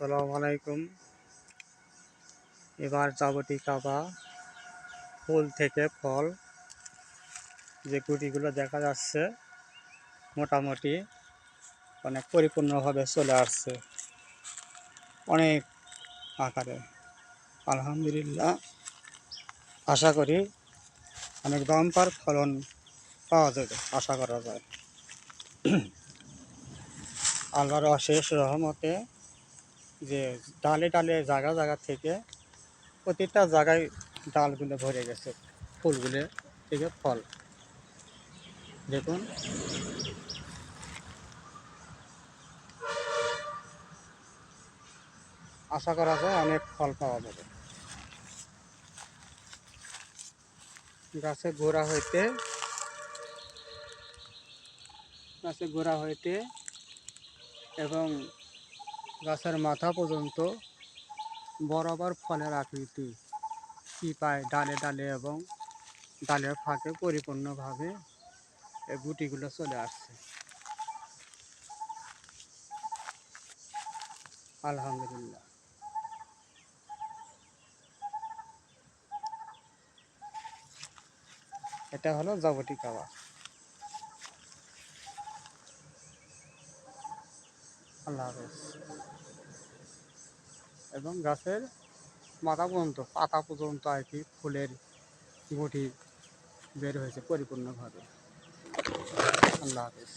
আসসালামু আলাইকুম। এবার যাবটি কাবা ফুল থেকে ফল। যে গুটিগুলো দেখা যাচ্ছে মোটামুটি অনেক পরিপূর্ণভাবে চলে আসছে। অনেক আকারে। আলহামদুলিল্লাহ। আশা করি অনেক দমপার ফলন পাওয়া যাবে, আশা করা যায়। আল্লাহর অশেষ রহমতে যে ডালে ডালে জায়গা জায়গা থেকে প্রতিটা জায়গায় ডালগুলো ভরে গেছে, ফুলগুলো থেকে ফল। দেখুন। আশা করা যায় অনেক ফল পাওয়া যাবে। গাছে গোড়া হইতে, গাছে গোড়া হইতে এবং গাছের মাথা পর্যন্ত বরাবর ফলের আকৃতি। পায় ডালে ডালে এবং ডালের ফাঁকে পরিপূর্ণভাবে এই গুটিগুলো চলে আসছে। আলহামদুলিল্লাহ। এটা হলো জাবটি কাবা আল্লাহ হাফেজ এবং গাছের মাথা পর্যন্ত, পাতা পর্যন্ত আর কি ফুলের গুটি বের হয়েছে পরিপূর্ণভাবে। আল্লাহ হাফেজ